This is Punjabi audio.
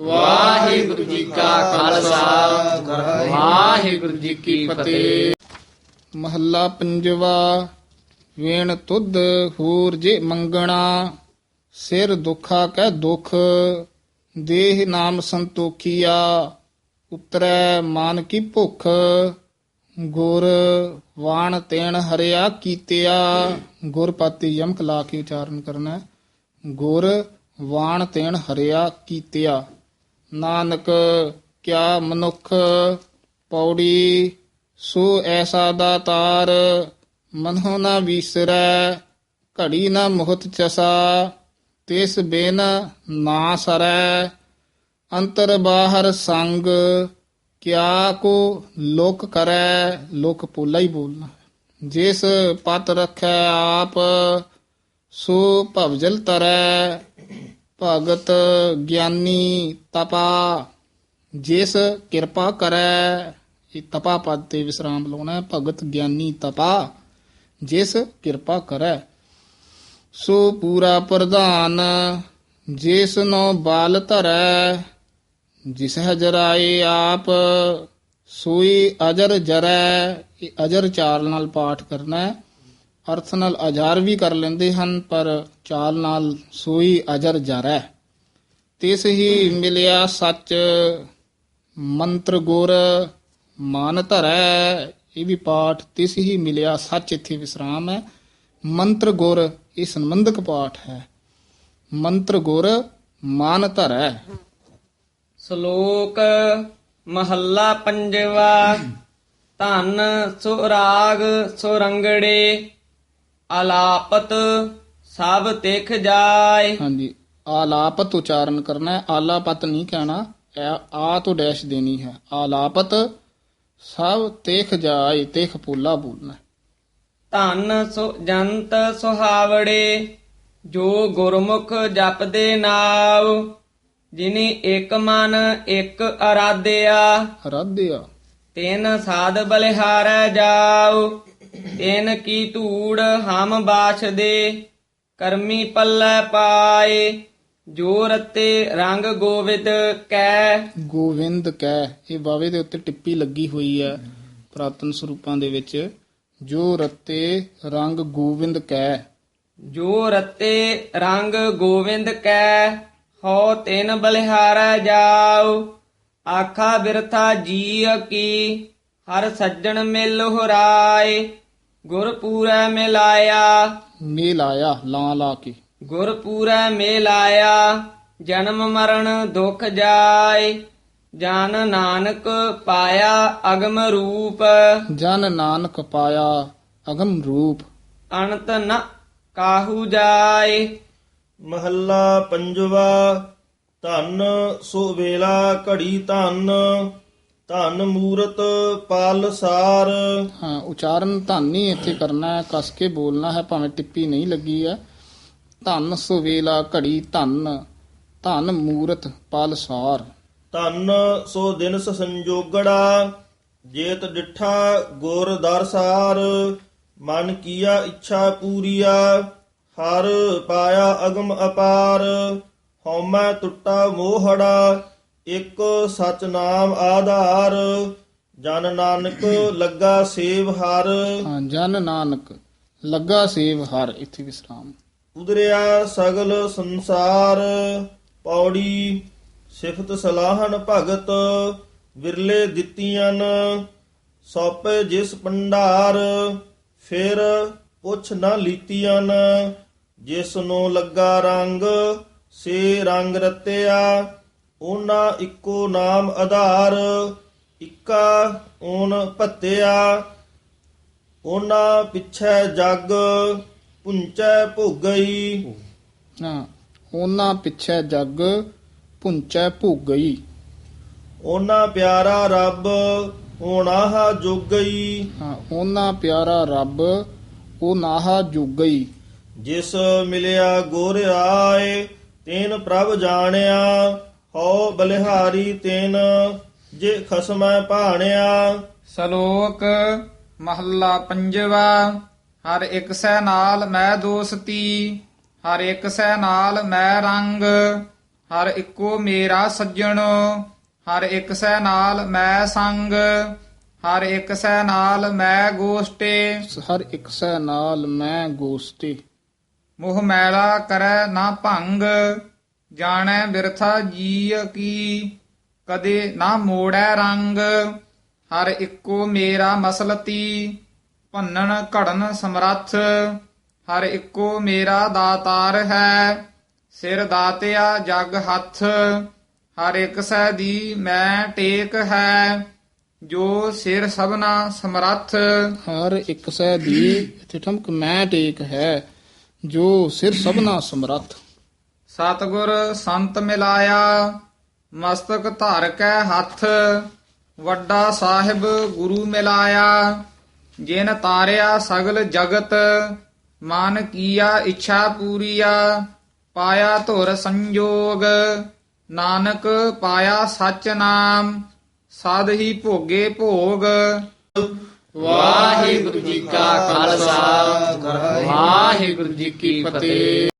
ਵਾਹਿਗੁਰੂ ਜੀ ਕਾ ਖਾਲਸਾ। ਵਾਹਿਗੁਰੂ ਜੀ ਕੀ ਫਤਿਹ। ਮਹੱਲਾ ਪੰਜਵਾ, ਵੇਣ ਤੁਧ ਹੂਰ ਜੇ ਮੰਗਣਾ, ਸਿਰ ਦੁਖਾ ਕਹਿ ਦੁਖ, ਦੇਹ ਨਾਮ ਸੰਤੋਖੀਆ, ਉਤਰੈ ਮਾਨ ਕੀ ਭੁਖ, ਗੁਰ ਵਾਣ ਤੇਣ ਹਰਿਆ ਕੀਤਿਆ। ਗੁਰ ਪਾਤੀ ਯਮਕ ਲਾ ਕੇ ਉਚਾਰਨ ਕਰਨਾ ਗੁਰ ਵਾਣ ਤੇਣ ਹਰਿਆ ਕੀਤਿਆ। ਨਾਨਕ, ਕਿਆ ਮਨੁੱਖ ਪੌੜੀ, ਸੋ ਐਸਾ ਦਾਤਾਰ ਮਨਹੁ ਨਾ ਵਿਸਰੈ, ਘੜੀ ਨਾ ਮੁਹਤ ਚਸਾ, ਤਿਸ ਬਿਨ ਨਾ ਸਰੈ। ਅੰਤਰ ਬਾਹਰ ਸੰਗ, ਕਿਆ ਕੋ ਲੋਕ ਕਰੈ, ਲੋਕ ਪੋਲਾ ਹੀ ਬੋਲਣਾ। ਜਿਸ ਪਤ ਰਖੈ ਆਪ, ਸੋ ਭਵਜਲ ਤਰੈ ਭਗਤ ਗਿਆਨੀ ਤਪਾ, ਜਿਸ ਕਿਰਪਾ ਕਰੈ, ਇਹ ਤਪਾ ਪਦ ਤੇ ਵਿਸਰਾਮ ਲਾਉਣਾ ਭਗਤ ਗਿਆਨੀ ਤਪਾ, ਜਿਸ ਕਿਰਪਾ ਕਰੈ। ਸੋ ਪੂਰਾ ਪ੍ਰਧਾਨ, ਜਿਸ ਨੂੰ ਬਾਲ ਧਰੈ, ਜਿਸ ਹਜਰਾਏ ਆਪ, ਸੋਈ ਅਜਰ ਜਰੈ, ਇਹ ਅਜਰ ਚਾਲ ਨਾਲ ਪਾਠ ਕਰਨਾ ਹੈ। ਅਰਥ ਨਾਲ ਅਜਾਰ ਵੀ ਕਰ ਲੈਂਦੇ ਹਨ, ਪਰ ਚਾਲ ਨਾਲ ਸੋਈ ਅਜਰ ਜਰੈ। ਤਿਸ ਹੀ ਮਿਲਿਆ ਸੱਚ, ਮੰਤਰ ਗੁਰ ਮਾਨ ਧਰੈ, ਇਹ ਵੀ ਪਾਠ ਤਿਸ ਹੀ ਮਿਲਿਆ ਸੱਚ, ਇੱਥੇ ਵਿਸਰਾਮ ਹੈ। ਮੰਤਰ ਗੁਰ, ਇਹ ਸੰਬੰਧਕ ਪਾਠ ਹੈ। ਮੰਤਰ ਗੁਰ ਮਨ ਧਰੈ। ਸ਼ਲੋਕ ਮਹੱਲਾ ਪੰਜਵਾ। ਧਨ ਸੁਰਾਗ ਸੁਰੰਗੜੇ। ਆਲਾਪਤ ਸਭ ਤਿਖ ਜਾਏ। ਹਾਂਜੀ ਆਲਾਪਤ ਉਚਾਰਨ ਕਰਨਾ ਹੈ ਆਲਾਪਤ ਨਹੀਂ ਕਹਿਣਾ ਇਹ ਆ ਤੋਂ ਡੈਸ਼ ਦੇਣੀ ਹੈ। ਆਲਾਪਤ ਸਭ ਤੇਖ ਜਾਏ ਤੇਖ ਪੋਲਾ ਬੋਲਣਾ। ਧਨ ਸੁ ਜੰਤ ਸੁਹਾਵੜੇ ਜੋ ਗੁਰਮੁਖ ਜਪਦੇ ਨਾਮ ਜਿਨੇ ਇੱਕ ਮਨ ਇੱਕ ਅਰਾਧਿਆ ਰਾਧਿਆ ਤਿਨ ਸਾਧ ਬਲਿਹਾਰੈ ਜਾਉ। ਤਿਨ ਕੀ ਧੂੜ ਹਮ ਬਾਛਦੇ ਕਰਮੀ ਪੱਲੇ ਪਾਏ ਜੋ ਰਤੇ ਰੰਗ ਗੋਵਿੰਦ ਕੈ। ਗੋਵਿੰਦ ਕਹਿ ਇਹ ਬਾਵੇ ਦੇ ਉੱਤੇ ਟਿੱਪੀ ਲੱਗੀ ਹੋਈ ਹੈ ਪ੍ਰਾਤਨ ਸਰੂਪਾਂ ਦੇ ਵਿੱਚ। ਜੋ ਰੱਤੇ ਰੰਗ ਗੋਵਿੰਦ ਕਹਿ ਜੋ ਰਤੇ ਰੰਗ ਗੋਵਿੰਦ ਕੈ ਹੋ ਤਿਨ ਬਲਿਹਾਰੈ ਜਾਉ। ਆਖਾ ਬਿਰਥਾ ਜੀ ਕੀ ਹਰ ਸੱਜਣ ਮਿਲ ਹੋਰਾਏ। ਗੁਰ ਪੂਰੈ ਮਿਲਾਇਆ ਮੇਲ ਆਇਆ ਲਾ ਲਾ ਕੇ। ਗੁਰ ਪੂਰੈ ਮੇਲ ਆਇਆ ਜਨਮ ਮਰਨ ਦੁਖ ਜਾਏ। ਜਨ ਨਾਨਕ ਪਾਇਆ ਅਗਮ ਰੂਪ। ਜਨ ਨਾਨਕ ਪਾਇਆ ਅਗਮ ਰੂਪ। ਅਨੰਤ ਨ ਕਾਹੂ ਜਾਏ। ਮਹੱਲਾ ਪੰਜਵਾ ਧਨ ਸੋ ਵੇਲਾ ਘੜੀ ਧਨ। ਧਨ ਮੂਰਤ ਪਾਲ ਸਾਰ। ਹਾਂ ਉਚਾਰਨ ਧਨ ਇੱਥੇ ਕਰਨਾ ਹੈ ਕਸ ਕੇ ਬੋਲਣਾ ਹੈ ਭਾਵੇਂ ਟਿੱਪੀ ਨਹੀਂ ਲੱਗੀ ਹੈ। ਧਨ ਸੁਵੇਲਾ ਘੜੀ ਧਨ ਧਨ ਮੂਰਤ ਪਲਸਾਰ ਧਨ ਸੋ ਦਿਨਸ ਸੰਜੋਗੜਾ ਜੇਤ ਡਿਠਾ ਗੁਰ ਦਰਸਾਰ ਮਨ ਕੀਆ ਇੱਛਾ ਪੂਰੀਆ ਹਰ ਪਾਇਆ ਅਗਮ ਅਪਾਰ। ਹਉਮੈ ਟੁੱਟਾ ਮੋਹੜਾ ਇੱਕ ਸਚ ਨਾਮ ਆਧਾਰ ਜਨ ਨਾਨਕ ਲੱਗਾ ਸੇਵ ਹਰ। ਹਾਂ ਜਨ ਨਾਨਕ ਲੱਗਾ ਸੇਵ ਹਰ ਇੱਥੇ ਵਿਸਰਾਮ ਉਦਰਿਆ ਸਗਲ ਸੰਸਾਰ ਪੌੜੀ ਸਿਫਤ ਸਲਾਹਨ ਭਗਤ ਵਿਰਲੇ ਦਿੱਤੀਆਂ ਸੌਪੇ ਜਿਸ ਪੰਡਾਰ ਫਿਰ ਪੁੱਛ ਨਾ ਲੀਤੀਆਂ ਜਿਸ ਨੂੰ ਲੱਗਾ ਰੰਗ ਸੇ ਰੰਗ ਰਤਿਆ ਉਹਨਾਂ ਇੱਕੋ ਨਾਮ ਆਧਾਰ ਇੱਕਾ ਓਨ ਭੱਤਿਆ। ਉਹਨਾਂ ਪਿੱਛੇ ਜਗ ਪੁੰਚੈ ਭੋਗਈ। ਹਾਂ ਉਹਨਾਂ ਪਿੱਛੇ ਜੱਗ ਪੁੰਚੈ ਭੁਗਈ। ਉਹਨਾਂ ਪਿਆਰਾ ਰੱਬ ਹੋਣਾ ਜੋਗਈ। ਹਾਂ ਉਹਨਾਂ ਪਿਆਰਾ ਰੱਬ ਉਹ ਨਾਹਾ ਜੁਗਈ। ਜਿਸ ਮਿਲਿਆ ਗੁਰ ਆਏ ਤੈਨ ਪ੍ਰਭ ਜਾਣਿਆ। ਹਉ ਬਲਿਹਾਰੀ ਤੈਨ ਜੇ ਖਸਮੈ ਭਾਣਿਆ। ਸ਼ਲੋਕ ਮਹੱਲਾ ਪੰਜਵਾ ਹਰ ਇੱਕ ਸੈ ਨਾਲ ਮੈਂ ਦੋਸਤੀ ਹਰ ਇੱਕ ਸੈ ਨਾਲ ਮੈਂ ਰੰਗ ਹਰ ਇੱਕੋ ਮੇਰਾ ਸੱਜਣ ਹਰ ਇੱਕ ਸੈ ਨਾਲ ਮੈਂ ਸੰਗ ਹਰ ਇੱਕ ਸੈ ਨਾਲ ਮੈਂ ਗੋਸ਼ਟੇ। ਹਰ ਇੱਕ ਸੈ ਨਾਲ ਮੈਂ ਗੋਸਤੇ ਮੋਹ ਮੈਲਾ ਕਰੈ ਨਾ ਭੰਗ ਜਾਣੈ ਬਿਰਥਾ ਜੀ ਕੀ, ਕਦੇ ਨਾ ਮੋੜੈ ਰੰਗ, ਹਰ ਇੱਕੋ ਮੇਰਾ ਮਸਲਤੀ, ਭੰਨਣ ਘੜਨ ਸਮਰੱਥ, ਹਰ ਇੱਕੋ ਮੇਰਾ ਦਾਤਾਰ ਹੈ, ਸਿਰ ਦਾਤਿਆ ਜਗ ਹੱਥ, ਹਰ ਇੱਕ ਸਹਿ ਦੀ ਮੈਂ ਟੇਕ ਹੈ, ਜੋ ਸਿਰ ਸਭਨਾ ਸਮਰੱਥ, ਹਰ ਇੱਕ ਸਹਿ ਦੀ, ਇੱਥੇ ਠਮਕ ਮੈਂ ਟੇਕ ਹੈ, ਜੋ ਸਿਰ ਸਭਨਾ ਸਮਰੱਥ। ਸਤਿਗੁਰ ਸੰਤ ਮਿਲਾਇਆ, ਮਸਤਕ ਧਰ ਕੇ ਹੱਥ, ਵੱਡਾ ਸਾਹਿਬ ਗੁਰੂ ਮਿਲਾਇਆ। ਜਿਨ ਤਾਰਿਆ ਸਗਲ ਜਗਤ, ਮਨ ਕੀਆ ਇੱਛਾ ਪੂਰੀਆ। ਪਾਇਆ ਧੁਰ ਸੰਜੋਗ, ਨਾਨਕ ਪਾਇਆ ਸਚ ਨਾਮ, ਸਦ ਹੀ ਭੋਗੇ ਭੋਗ। ਵਾਹਿਗੁਰੂ ਜੀ ਕਾ ਖਾਲਸਾ, ਵਾਹਿਗੁਰੂ ਜੀ ਕੀ ਫਤਿਹ।